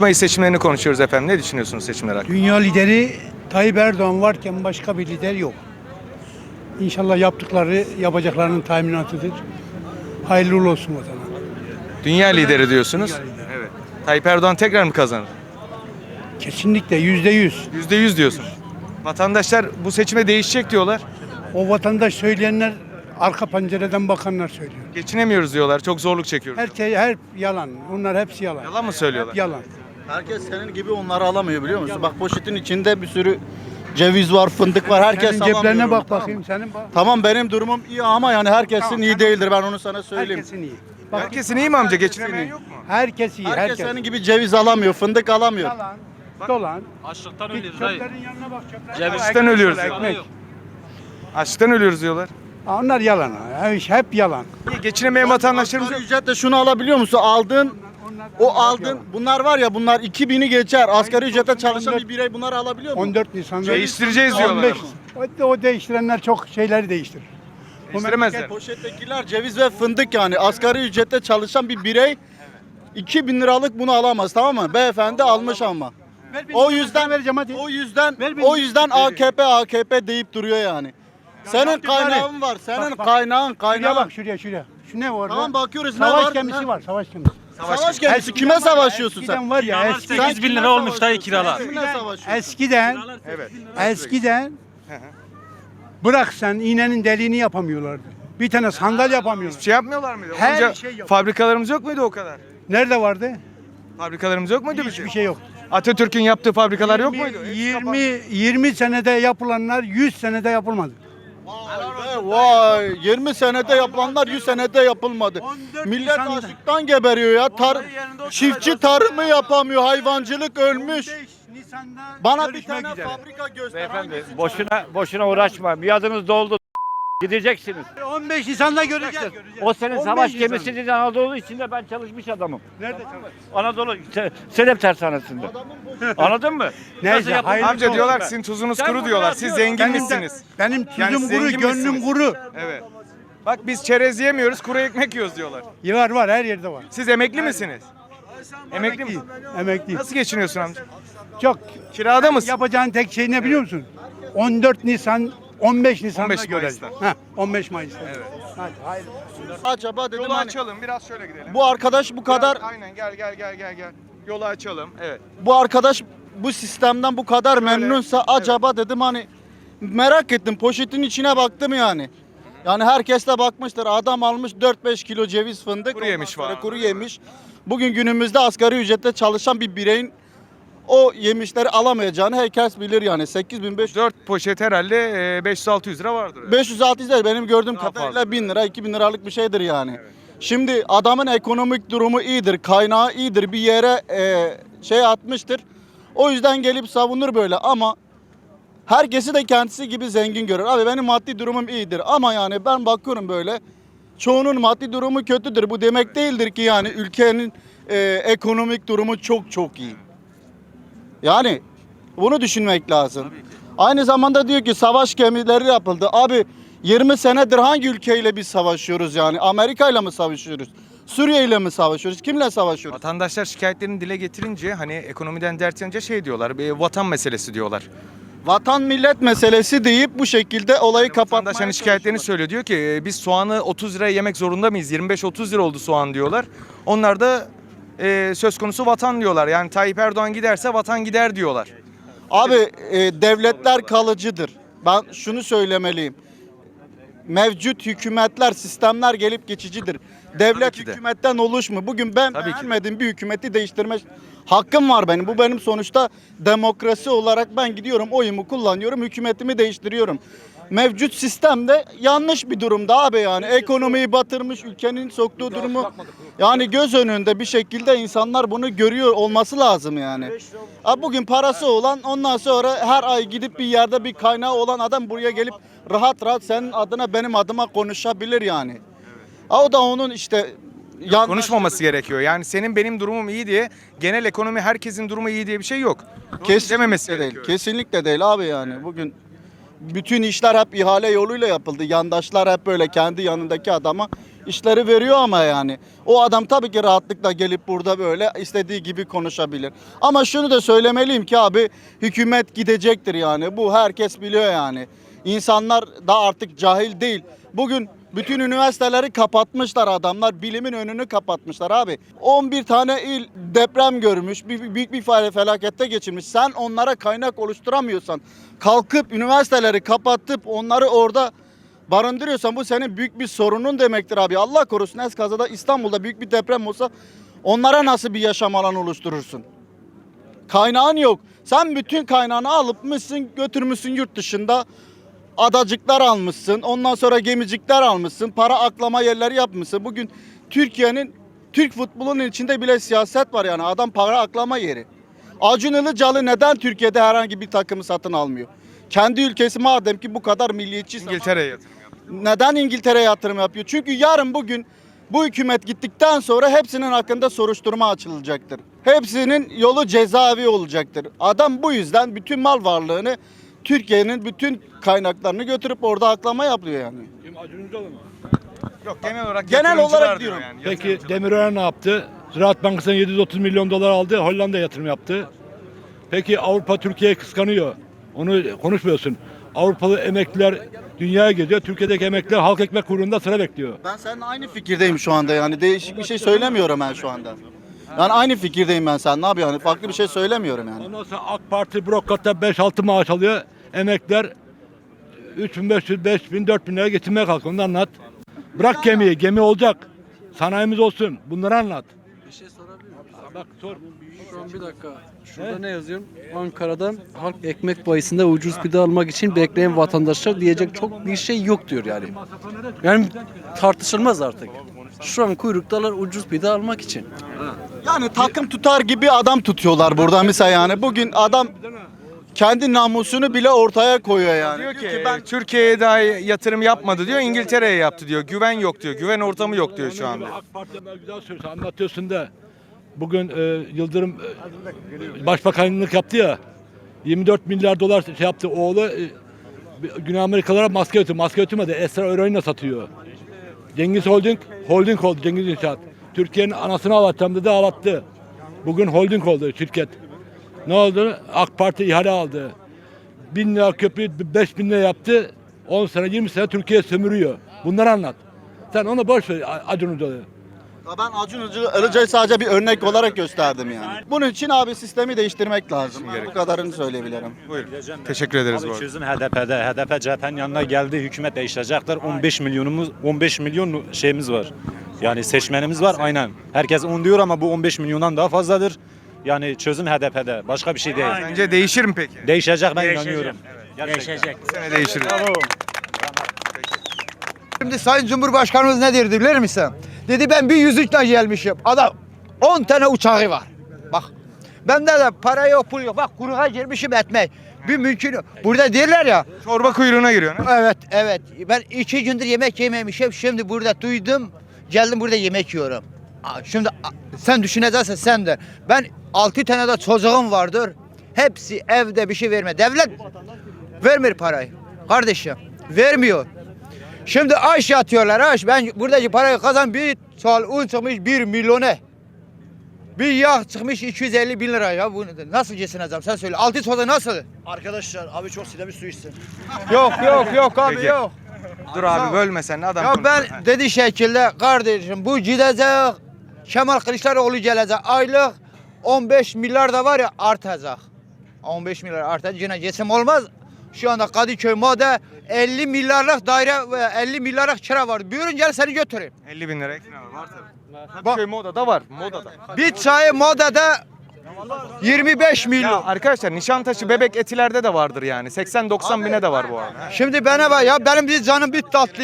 Mayıs seçimlerini konuşuyoruz efendim. Ne düşünüyorsunuz seçimler hakkında? Dünya lideri Tayyip Erdoğan varken başka bir lider yok. İnşallah yaptıkları yapacaklarının teminatıdır. Hayırlı uğurlu olsun vatana. Dünya lideri diyorsunuz. Evet. Tayyip Erdoğan tekrar mı kazanır? Kesinlikle yüzde yüz. Yüzde yüz diyorsunuz. Vatandaşlar bu seçime değişecek diyorlar. O vatandaş söyleyenler arka pencereden bakanlar söylüyor. Geçinemiyoruz diyorlar. Çok zorluk çekiyoruz. Her şey her yalan. Onlar hepsi yalan. Yalan mı söylüyorlar? Hep yalan. Herkes senin gibi onları alamıyor biliyor musun? Bak poşetin içinde bir sürü ceviz var, fındık var. Herkes Senin alamıyor ceplerine onu, bak tamam bakayım senin bak. Tamam benim durumum iyi ama yani herkesin Tamam, iyi sen- değildir ben onu sana söyleyeyim. Herkesin iyi. Bak, Herkesin iyi mi amca? Geçinemeyen yok mu? herkes iyi. Herkes, Herkes. senin gibi ceviz alamıyor, fındık alamıyor. Yalan. Dolan. Açlıktan Git ölüyoruz dayı. çöplerin yanına bak çöplerine. Ceviz. bak, Açlıktan ekmek ölüyoruz diyorlar. Ekmek. Açlıktan ölüyoruz diyorlar. Onlar yalan. ha. Hep yalan. Niye? Geçinemeyen vatandaşlarımız Asgari yok. ücretle şunu alabiliyor musun? Aldığın o aldın bunlar var ya bunlar 2000'i geçer. Asgari ücrete çalışan bir birey bunları alabiliyor mu? 14 Nisan'da Değiştireceğiz diyorlar 15. O, o değiştirenler çok şeyleri değiştirir. Bu Değiştiremezler. Poşettekiler ceviz ve fındık yani asgari ücretle çalışan bir birey 2000 liralık bunu alamaz tamam mı? Beyefendi almış ama. O yüzden vereceğim hadi. o yüzden Ver o yüzden AKP AKP deyip duruyor yani. Senin kaynağın var. Senin Bak, bak. kaynağın Şuraya kaynağın. bak şuraya şuraya. Şu ne var? Tamam bakıyoruz ne Savaş var? gemisi Ne? var. Savaş gemisi. Savaş gemisi. Eskiden Kime var ya, savaşıyorsun eskiden sen? var ya eskiden, 8 bin lira olmuş dayı kiralar. Savaşıyorsun? eskiden Evet. eskiden bırak sen iğnenin deliğini yapamıyorlardı. Bir tane sandal yapamıyorlar. Şey yapmıyorlar mıydı? Her Onca şey yok. fabrikalarımız yok muydu o kadar? Nerede vardı? Fabrikalarımız yok muydu Hiçbir şey yok. Atatürk'ün yaptığı fabrikalar yok muydu? Hepsi 20 kapandı. 20 senede yapılanlar 100 senede yapılmadı. Vay, vay 20 senede yapılanlar 100 senede yapılmadı. 14 Millet Nisan'da. açlıktan geberiyor ya. Tar çiftçi tarımı yapamıyor. Hayvancılık ölmüş. 15 Nisan'da Bana bir görüşmek tane üzere. fabrika göster. Beyefendi hangisi boşuna boşuna uğraşma. Miadınız doldu. Gideceksiniz. 15 Nisan'da göreceğiz. O senin 15 savaş Nisan'da. gemisi dedi Anadolu içinde ben çalışmış adamım. Nerede çalışıyorsun? Anadolu Se- Sedef tersanesinde. Anladın mı? Neyse, Nasıl yapılmış? hayırlı Amca olsun diyorlar be. sizin tuzunuz Sen kuru bunu diyorlar. Siz yapıyorsun. zengin Benim, misiniz? benim Yani tuzum kuru, zengin gönlüm misiniz? kuru. Evet. Bak biz çerez yemiyoruz, kuru ekmek yiyoruz diyorlar. Var var her yerde var. Siz emekli misiniz? Emekli mi? Emekli. Nasıl geçiniyorsun amca? Çok Kirada mısın? yapacağın tek şey ne biliyor musun? 14 Nisan 15 Nisan'da 15 göreceğiz. Mayıs'ta. Ha 15 Mayıs'ta. Evet. Hadi hayırlı. Acaba dedim Yolu hani açalım, biraz şöyle gidelim. bu arkadaş bu kadar Biraz- Aynen gel gel gel gel gel. Yolu açalım. Evet. bu arkadaş bu sistemden bu kadar memnunsa acaba dedim hani merak ettim poşetin içine baktım yani. Yani herkes de bakmıştır. Adam almış 4-5 kilo ceviz fındık. Kuru yemiş sonra var. Kuru yemiş. Bugün günümüzde asgari ücretle çalışan bir bireyin o yemişleri alamayacağını herkes bilir yani. 8500 4 poşet herhalde e, 500-600 lira vardır. 500-600 değil benim gördüğüm Daha kadarıyla fazla. 1000 lira 2000 liralık bir şeydir yani. Şimdi adamın ekonomik durumu iyidir, kaynağı iyidir, bir yere e, şey atmıştır. O yüzden gelip savunur böyle ama herkesi de kendisi gibi zengin görür. Abi benim maddi durumum iyidir ama yani ben bakıyorum böyle çoğunun maddi durumu kötüdür. Bu demek değildir ki yani ülkenin e, ekonomik durumu çok çok iyi. Yani bunu düşünmek lazım. Aynı zamanda diyor ki savaş gemileri yapıldı. Abi 20 senedir hangi ülkeyle biz savaşıyoruz yani? Amerika ile mi savaşıyoruz? Suriye ile mi savaşıyoruz? Kimle savaşıyoruz? Vatandaşlar şikayetlerini dile getirince hani ekonomiden dert yanınca şey diyorlar. Bir vatan meselesi diyorlar. Vatan millet meselesi deyip bu şekilde olayı kapatmaya Vatandaş hani şikayetlerini söylüyor. Diyor ki e, biz soğanı 30 liraya yemek zorunda mıyız? 25-30 lira oldu soğan diyorlar. Onlar da e, söz konusu vatan diyorlar. Yani Tayyip Erdoğan giderse vatan gider diyorlar. Abi e, devletler kalıcıdır. Ben şunu söylemeliyim. Mevcut hükümetler, sistemler gelip geçicidir. Devlet Tabii ki de. hükümetten oluşmu. Bugün ben Tabii ki de. beğenmediğim bir hükümeti değiştirme hakkım var benim. Bu benim sonuçta demokrasi olarak ben gidiyorum oyumu kullanıyorum, hükümetimi değiştiriyorum. Mevcut sistemde yanlış bir durumda abi yani. Ekonomiyi batırmış, ülkenin soktuğu durumu yani göz önünde bir şekilde insanlar bunu görüyor olması lazım yani. Abi bugün parası olan ondan sonra her ay gidip bir yerde bir kaynağı olan adam buraya gelip rahat rahat senin adına benim adıma konuşabilir yani. Ha, O da onun işte yandaş- Konuşmaması gerekiyor. Yani senin benim durumum iyi diye genel ekonomi herkesin durumu iyi diye bir şey yok. Kesinlikle dememesi değil. Kesinlikle değil abi yani. Bugün bütün işler hep ihale yoluyla yapıldı. Yandaşlar hep böyle kendi yanındaki adama işleri veriyor ama yani. O adam tabii ki rahatlıkla gelip burada böyle istediği gibi konuşabilir. Ama şunu da söylemeliyim ki abi hükümet gidecektir yani. Bu herkes biliyor yani. İnsanlar da artık cahil değil. Bugün bütün üniversiteleri kapatmışlar adamlar. Bilimin önünü kapatmışlar abi. 11 tane il deprem görmüş. Büyük bir fel- felakette geçirmiş. Sen onlara kaynak oluşturamıyorsan kalkıp üniversiteleri kapatıp onları orada barındırıyorsan bu senin büyük bir sorunun demektir abi. Allah korusun eskazada İstanbul'da büyük bir deprem olsa onlara nasıl bir yaşam alanı oluşturursun? Kaynağın yok. Sen bütün kaynağını alıpmışsın götürmüşsün yurt dışında adacıklar almışsın. Ondan sonra gemicikler almışsın. Para aklama yerleri yapmışsın. Bugün Türkiye'nin Türk futbolunun içinde bile siyaset var yani. Adam para aklama yeri. Acun Ilıcalı neden Türkiye'de herhangi bir takımı satın almıyor? Kendi ülkesi madem ki bu kadar milliyetçi İngiltere'ye yatırım yaptı. neden İngiltere'ye yatırım yapıyor? Çünkü yarın bugün bu hükümet gittikten sonra hepsinin hakkında soruşturma açılacaktır. Hepsinin yolu cezaevi olacaktır. Adam bu yüzden bütün mal varlığını Türkiye'nin bütün kaynaklarını götürüp orada aklama yapıyor yani. Yok genel olarak Genel olarak diyor diyorum. yani. Peki. Demirören ne yaptı? Ziraat Bankası'ndan 730 milyon dolar aldı. Hollanda'ya yatırım yaptı. Peki Avrupa Türkiye'yi kıskanıyor. Onu konuşmuyorsun. Avrupalı emekliler dünyaya geziyor. Türkiye'deki emekliler halk ekmek kuyruğunda sıra bekliyor. Ben seninle aynı fikirdeyim şu anda yani değişik bir şey söylemiyorum ben şu anda. Yani aynı fikirdeyim ben sen ne yapıyorsun? Yani farklı bir şey söylemiyorum yani. Ondan sonra AK Parti bürokratlar 5-6 maaş alıyor. Emekliler 3500, 5000, 4000 liraya getirmeye kalkıyor. Onu anlat. Bırak gemiyi. Gemi olacak. Sanayimiz olsun. Bunları anlat. Bir şey sorabilir miyim? Bak sor. Şu an bir dakika. Şurada ne yazıyorum? Ankara'dan halk ekmek bayisinde ucuz gıda almak için bekleyen vatandaşlar diyecek çok bir şey yok diyor yani. Yani tartışılmaz artık. Şu an kuyruktalar ucuz gıda almak için. Yani takım tutar gibi adam tutuyorlar burada mesela yani. Bugün adam kendi namusunu bile ortaya koyuyor yani. Diyor ki ben Türkiye'ye daha yatırım yapmadı diyor. İngiltere'ye yaptı diyor. Güven yok diyor. Güven ortamı yok diyor şu anda. AK Parti'ye güzel söylüyorsun. Anlatıyorsun da bugün e, Yıldırım e, başbakanlık yaptı ya 24 milyar dolar şey yaptı oğlu e, Güney Amerikalara maske ötüyor. Maske ötümedi. Esra Eroin'le satıyor. Cengiz Holding, holding oldu Cengiz İnşaat. Türkiye'nin anasını ağlatacağım dedi ağlattı. Bugün holding oldu şirket. Ne oldu? AK Parti ihale aldı. Bin lira köprü beş bin lira yaptı. 10 sene 20 sene Türkiye sömürüyor. Bunları anlat. Sen onu boş ver Acun Ilıcalı. Ya Ben Acun Ilıca- Ilıca'yı sadece bir örnek olarak gösterdim yani. Bunun için abi sistemi değiştirmek lazım. Bu kadarını söyleyebilirim. Buyurun. Teşekkür ederiz bu Abi arada. çözüm HDP'de. HDP CHP'nin yanına geldi. Hükümet değişecekler. 15 milyonumuz 15 milyon şeyimiz var. Yani seçmenimiz var aynen. Herkes 10 diyor ama bu 15 milyondan daha fazladır. Yani çözüm HDP'de. Başka bir şey değil. Sence değişir mi peki? Değişecek ben inanıyorum. Gerçekten. Bu sene değişir. Şimdi Sayın Cumhurbaşkanımız ne dedi bilir misin? Dedi ben bir yüzükle gelmişim. Adam 10 tane uçağı var. Bak bende de para yok pul yok. Bak kuruğa girmişim etmek. Bir mümkün yok. Burada derler ya. Çorba kuyruğuna giriyorsun. ha? Evet evet. Ben iki gündür yemek yememişim. Şimdi burada duydum. Geldim burada yemek yiyorum. Şimdi sen düşüneceksin sen de. Ben 6 tane de çocuğum vardır. Hepsi evde bir şey verme. Devlet vermiyor parayı. Kardeşim vermiyor. Şimdi aş yatıyorlar aş. Ben buradaki parayı kazan bir çal un çıkmış 1 milyona. Bir yağ çıkmış 250 bin lira ya. Bu nasıl geçineceğim sen söyle. Altı çocuğu nasıl? Arkadaşlar abi çok silemiş su içsin. Yok yok yok abi Peki. yok. Dur abi bölme sen adam Ya konuşuyor. ben dedi şekilde kardeşim bu gidecek Kemal Kılıçdaroğlu gelecek aylık 15 milyar da var ya artacak. 15 milyar artacak yine geçim olmaz. Şu anda Kadıköy Moda 50 milyarlık daire ve 50 milyarlık kira var. Buyurun gel seni götüreyim. 50 bin lira ekran var. Var tabii. Kadıköy modada var. Modada. Bir çayı Moda'da 25 Ya milyon. arkadaşlar Nişantaşı bebek etilerde de vardır yani. 80-90 bine de var bu arada. Şimdi bana bak ya benim bir canım bir tatlı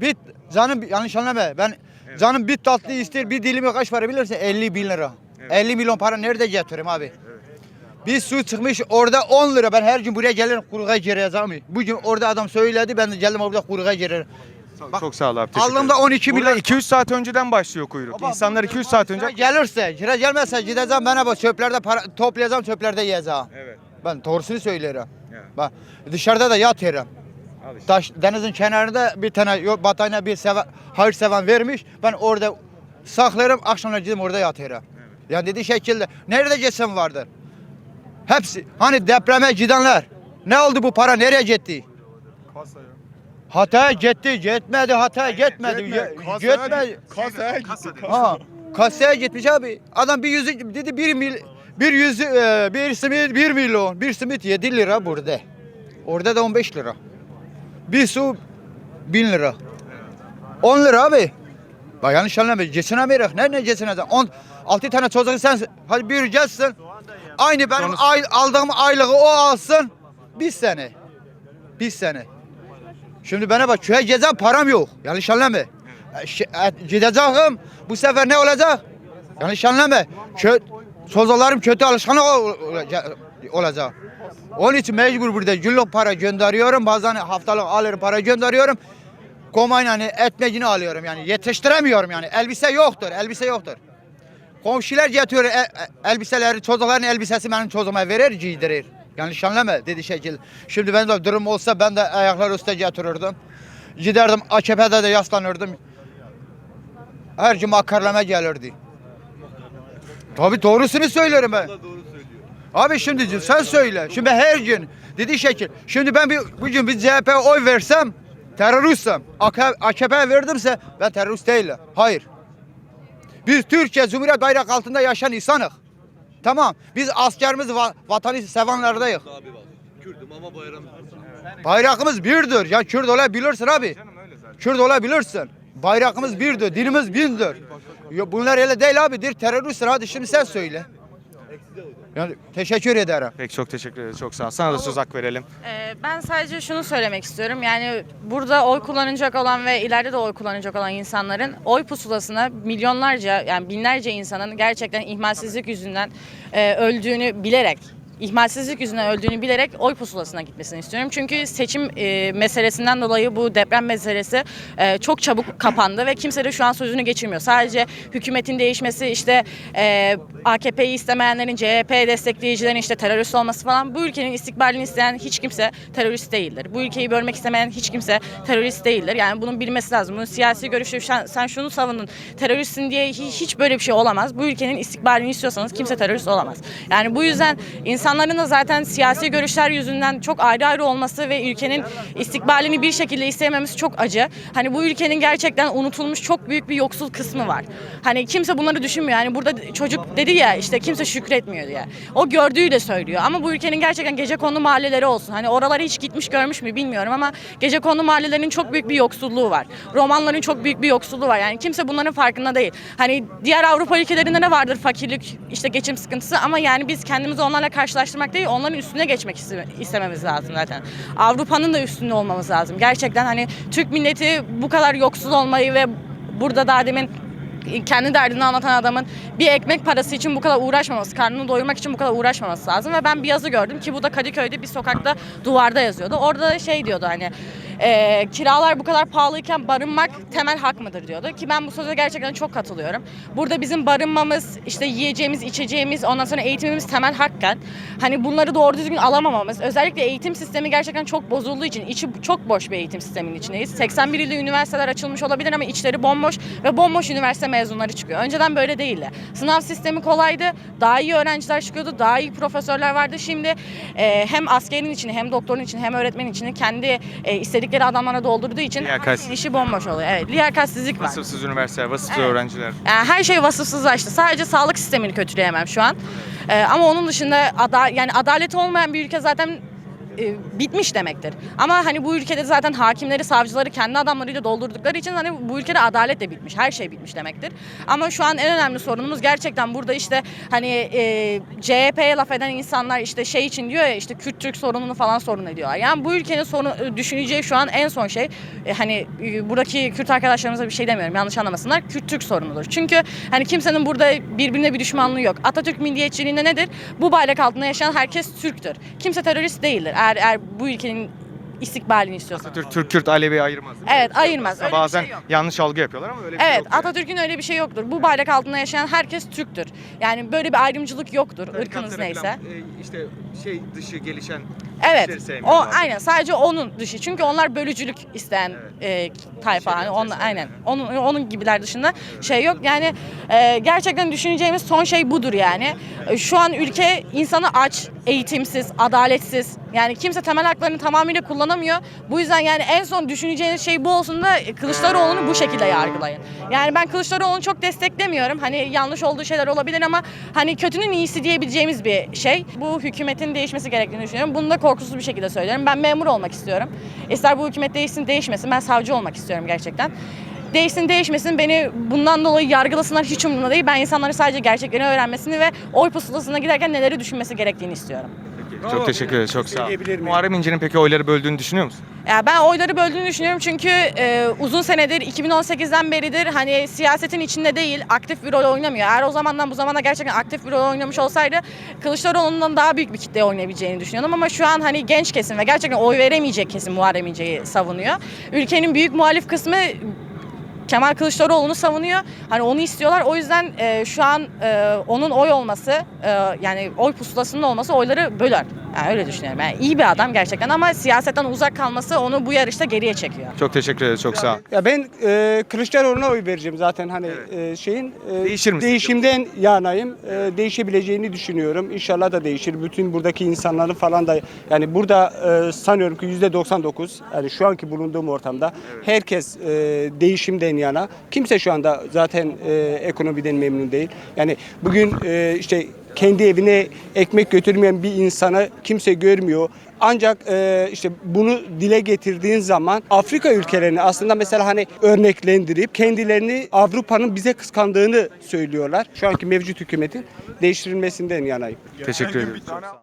bir canım yanlış anlama ben canım bir tatlı ister bir dilimi kaç para bilirsin 50 bin lira. 50 milyon para nerede getireyim abi? Bir su çıkmış orada 10 lira ben her gün buraya gelirim kuruğa gireceğim. Bugün orada adam söyledi ben de geldim orada kuruğa girerim. Bak, Çok sağ ol abi. teşekkür Aldığımda ederim. 12 Burada milyon. 200 saat önceden başlıyor kuyruk. İnsanlar 200 saat önce gelirse, gira gelmezse gideceğim bana bak çöplerde para toplayacağım çöplerde yiyeceğim. Evet. Ben doğrusunu söylerim. Evet. Bak dışarıda da yat yerim. Taş, denizin kenarında bir tane yol battaniye bir seven, hayır seven vermiş. Ben orada saklarım, akşamlar gidip orada yatıyorum. Yani dediği şekilde. Nerede geçen vardır? Hepsi. Hani depreme gidenler. Ne oldu bu para? Nereye gitti? Hatay'a gitti, gitmedi, Hatay'a gitmedi. Ye- Gitmedi. Kasaya gitti. Ha, kasaya gitmiş abi. Adam bir yüzü dedi bir mil bir yüzü e, bir simit bir milyon. Bir simit 7 lira burada. Orada da 15 lira. Bir su 1000 lira. 10 lira abi. Bak yanlış anlama. Geçinemeyiz. Ne ne geçineceğiz? 10 6 tane çocuk sen hadi bir gelsin. Aynı benim ay, aldığım aylığı o alsın. Bir sene. Bir sene. Şimdi bana bak köye gideceğim param yok. Yanlış anlama. E, e, Gideceğim bu sefer ne olacak? Yanlış anlama. Kö çocuklarım kötü alışkanlık ol- olacak-. Onun için mecbur burada günlük para gönderiyorum. Bazen haftalık alırım para gönderiyorum. Komayla hani ekmeğini alıyorum yani yetiştiremiyorum yani. Elbise yoktur, elbise yoktur. Komşular getiriyor e- elbiseleri, çocukların elbisesi benim çocuğuma verir, giydirir. Yanlış anlama dedi şekil. Şimdi ben de durum olsa ben de ayaklar üstte getirirdim. Giderdim AKP'de de yaslanırdım. Her gün makarlama gelirdi. Tabii doğrusunu söylerim ben. Abi şimdi sen söyle. Şimdi her gün dedi şekil. Şimdi ben bir bugün bir CHP oy versem teröristim. AKP verdimse ben terörist değilim. Hayır. Biz Türkiye Cumhuriyet bayrak altında yaşayan insanız. Tamam. Biz askerimiz va vatanı sevenlerdeyiz. Bayrağımız birdir. Ya Kürt olabilirsin abi. Kürt olabilirsin. Bayrağımız birdir. Dilimiz bindir. Ya bunlar öyle değil abi. Bir teröristsin. Hadi şimdi sen söyle. Yani teşekkür ederim. Peki çok teşekkür ederiz. Çok sağ ol. Sana da söz hak verelim. Ee, Ben sadece şunu söylemek istiyorum. Yani burada oy kullanacak olan ve ileride de oy kullanacak olan insanların oy pusulasına milyonlarca yani binlerce insanın gerçekten ihmalsizlik yüzünden e, öldüğünü bilerek ihmalsizlik yüzünden öldüğünü bilerek oy pusulasına gitmesini istiyorum. Çünkü seçim e, meselesinden dolayı bu deprem meselesi e, çok çabuk kapandı ve kimse de şu an sözünü geçirmiyor. Sadece hükümetin değişmesi işte e, AKP'yi istemeyenlerin CHP destekleyicilerin işte terörist olması falan bu ülkenin istikbalini isteyen hiç kimse terörist değildir. Bu ülkeyi bölmek istemeyen hiç kimse terörist değildir. Yani bunun bilmesi lazım. Bunun siyasi görüşü sen, sen şunu savunun teröristsin diye hi- hiç böyle bir şey olamaz. Bu ülkenin istikbalini istiyorsanız kimse terörist olamaz. Yani bu yüzden insanların da zaten siyasi görüşler yüzünden çok ayrı ayrı olması ve ülkenin istikbalini bir şekilde isteyememiz çok acı. Hani bu ülkenin gerçekten unutulmuş çok büyük bir yoksul kısmı var. Hani kimse bunları düşünmüyor. Yani burada çocuk dedi ya işte kimse şükretmiyor diye. O gördüğüyle söylüyor. Ama bu ülkenin gerçekten gece kondu mahalleleri olsun. Hani oralara hiç gitmiş görmüş mü bilmiyorum ama gece kondu mahallelerinin çok büyük bir yoksulluğu var. Romanların çok büyük bir yoksulluğu var. Yani kimse bunların farkında değil. Hani diğer Avrupa ülkelerinde ne vardır fakirlik, işte geçim sıkıntısı ama yani biz kendimizi onlarla karşılaştırmak değil, onların üstüne geçmek iste- istememiz lazım zaten. Avrupa'nın da üstünde olmamız lazım. Gerçekten hani Türk milleti bu kadar yoksul olmayı ve burada daha demin kendi derdini anlatan adamın bir ekmek parası için bu kadar uğraşmaması, karnını doyurmak için bu kadar uğraşmaması lazım. Ve ben bir yazı gördüm ki bu da Kadıköy'de bir sokakta duvarda yazıyordu. Orada da şey diyordu hani e, kiralar bu kadar pahalıyken barınmak temel hak mıdır diyordu. Ki ben bu söze gerçekten çok katılıyorum. Burada bizim barınmamız, işte yiyeceğimiz, içeceğimiz, ondan sonra eğitimimiz temel hakken hani bunları doğru düzgün alamamamız, özellikle eğitim sistemi gerçekten çok bozulduğu için içi çok boş bir eğitim sisteminin içindeyiz. 81 ilde üniversiteler açılmış olabilir ama içleri bomboş ve bomboş üniversite mezunları çıkıyor. Önceden böyle değildi. Sınav sistemi kolaydı. Daha iyi öğrenciler çıkıyordu. Daha iyi profesörler vardı. Şimdi e, hem askerin içini hem doktorun içini hem öğretmenin içini kendi e, istedikleri adamlara doldurduğu için Liyakatsiz. işi bomboş oluyor. Evet, liyakatsizlik var. Vasıfsız üniversiteler, vasıfsız Evet. öğrenciler. Yani her şey vasıfsızlaştı. Sadece sağlık sistemini kötüleyemem şu an. Ee, ama onun dışında ada yani adaleti olmayan bir ülke zaten e, bitmiş demektir. Ama hani bu ülkede zaten hakimleri, savcıları kendi adamlarıyla doldurdukları için hani bu ülkede adalet de bitmiş. Her şey bitmiş demektir. Ama şu an en önemli sorunumuz gerçekten burada işte hani e, CHP'ye laf eden insanlar işte şey için diyor ya işte Kürt Türk sorununu falan sorun ediyorlar. Yani bu ülkenin sorun e, düşüneceği şu an en son şey e, hani e, buradaki Kürt arkadaşlarımıza bir şey demiyorum yanlış anlamasınlar. Kürt Türk sorunudur. Çünkü hani kimsenin burada birbirine bir düşmanlığı yok. Atatürk milliyetçiliğinde nedir? Bu bayrak altında yaşayan herkes Türktür. Kimse terörist değildir. Eğer, eğer bu ülkenin istikbalini istiyorsun. Atatürk Türk Kürt Alevi ayırmaz. değil mi? Evet ayırmaz. Öyle bir Bazen şey yok. yanlış algı yapıyorlar ama öyle bir şey Evet yok. yani. Atatürk'ün öyle bir şey yoktur. Bu bayrak altında yaşayan herkes Türktür. Yani böyle bir ayrımcılık yoktur. Irkınız Tarikatlara neyse. falan, e, işte şey dışı gelişen Evet. işleri O aynen sadece onun dışı. Çünkü onlar bölücülük isteyen e, tayfa. Hani on, aynen. Onun onun gibiler dışında şey yok. Yani e, gerçekten düşüneceğimiz son şey budur yani. E, şu an ülke insanı aç, eğitimsiz, adaletsiz. Yani kimse temel haklarını tamamıyla kullanamıyor. Bu yüzden yani en son düşüneceğiniz şey bu olsun da Kılıçdaroğlu'nu bu şekilde yargılayın. Yani ben Kılıçdaroğlu'nu çok desteklemiyorum. Hani yanlış olduğu şeyler olabilir ama hani kötünün iyisi diyebileceğimiz bir şey. Bu hükümetin değişmesi gerektiğini düşünüyorum. Bunu da korkusuz bir şekilde söylüyorum. Ben memur olmak istiyorum. İster bu hükümet değişsin değişmesin. Ben savcı olmak istiyorum gerçekten. Değişsin değişmesin beni bundan dolayı yargılasınlar hiç umurumda değil. Ben insanların sadece gerçeklerini öğrenmesini ve oy pusulasına giderken neleri düşünmesi gerektiğini istiyorum. Çok teşekkür ederiz. Çok sağ ol. Muharrem İnce'nin peki oyları böldüğünü düşünüyor musun? Ya ben oyları böldüğünü düşünüyorum çünkü e, uzun senedir 2018'den beridir hani siyasetin içinde değil aktif bir rol oynamıyor. Eğer o zamandan bu zamana gerçekten aktif bir rol oynamış olsaydı Kılıçdaroğlu'ndan daha büyük bir kitle oynayabileceğini düşünüyordum ama şu an hani genç kesim ve gerçekten oy veremeyecek kesim Muharrem İnce'yi savunuyor. Ülkenin büyük muhalif kısmı Kemal Kılıçdaroğlu'nu savunuyor. Hani onu istiyorlar. O yüzden e, şu an e, onun oy olması e, yani oy pusulasının olması oyları böler. Yani öyle düşünüyorum. Yani iyi bir adam gerçekten ama siyasetten uzak kalması onu bu yarışta geriye çekiyor. Çok teşekkür ederiz. Çok sağ ol. Ya ben e, Kılıçdaroğlu'na oy vereceğim zaten hani e, şeyin e, Değişir mi değişimden yanayım. E, değişebileceğini düşünüyorum. İnşallah da değişir. Bütün buradaki insanların falan da yani burada e, sanıyorum ki yüzde 99 yani şu anki bulunduğum ortamda herkes e, değişimden yana. Kimse şu anda zaten e, ekonomiden memnun değil. Yani bugün e, işte kendi evine ekmek götürmeyen bir insanı kimse görmüyor. Ancak e, işte bunu dile getirdiğin zaman Afrika ülkelerini aslında mesela hani örneklendirip kendilerini Avrupa'nın bize kıskandığını söylüyorlar. Şu anki mevcut hükümetin değiştirilmesinden yanayım. Teşekkür ederim.